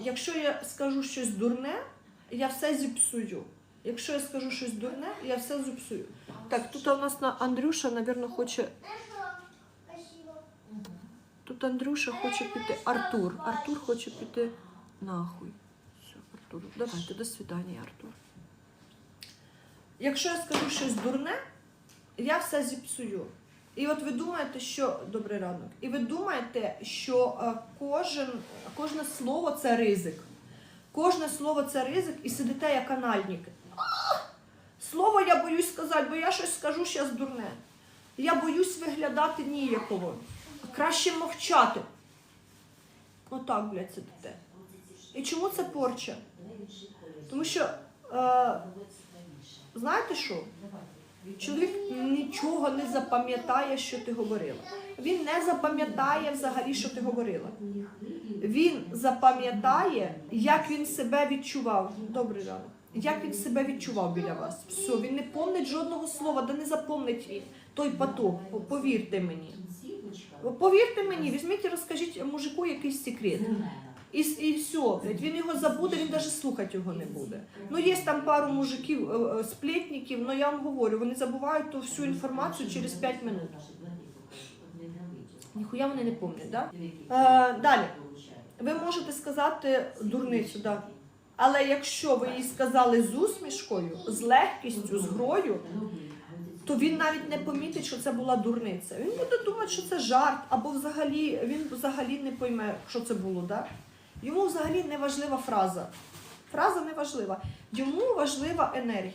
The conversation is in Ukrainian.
Якщо я скажу щось дурне, я все зіпсую. Якщо я скажу щось дурне, я все зіпсую. Так, тут у нас на Андрюша, напевно, хоче. Тут Андрюша хоче піти. Артур. Артур хоче піти нахуй. Все, Артур. Давайте, до свидання, Артур. Якщо я скажу щось дурне, я все зіпсую. І от ви думаєте, що добрий ранок. І ви думаєте, що е, кожен, кожне слово це ризик. Кожне слово це ризик, і сидите як анальники. Слово я боюсь сказати, бо я щось скажу зараз дурне. Я боюсь виглядати ніяково. Краще мовчати. Отак, блядь, сидите. І чому це порча? Тому що, е, знаєте що? Чоловік нічого не запам'ятає, що ти говорила. Він не запам'ятає взагалі, що ти говорила. Він запам'ятає, як він себе відчував. Добрий ранок. Як він себе відчував біля вас. Все, він не помнить жодного слова, да не запомнить він той поток. Повірте мені. Повірте мені, візьміть і розкажіть мужику якийсь секрет. І, і все, він його забуде, він навіть слухати його не буде. Ну, є там пару мужиків, е, е, сплетників, але я вам говорю, вони забувають ту всю інформацію через 5 минут. Ніхуя вони не пам'ятають, да? Е, далі. Ви можете сказати дурницю, да. Але якщо ви їй сказали з усмішкою, з легкістю, з грою, то він навіть не помітить, що це була дурниця. Він буде думати, що це жарт, або взагалі він взагалі не пойме, що це було. Да? Йому взагалі не важлива фраза. Фраза не важлива. Йому важлива енергія.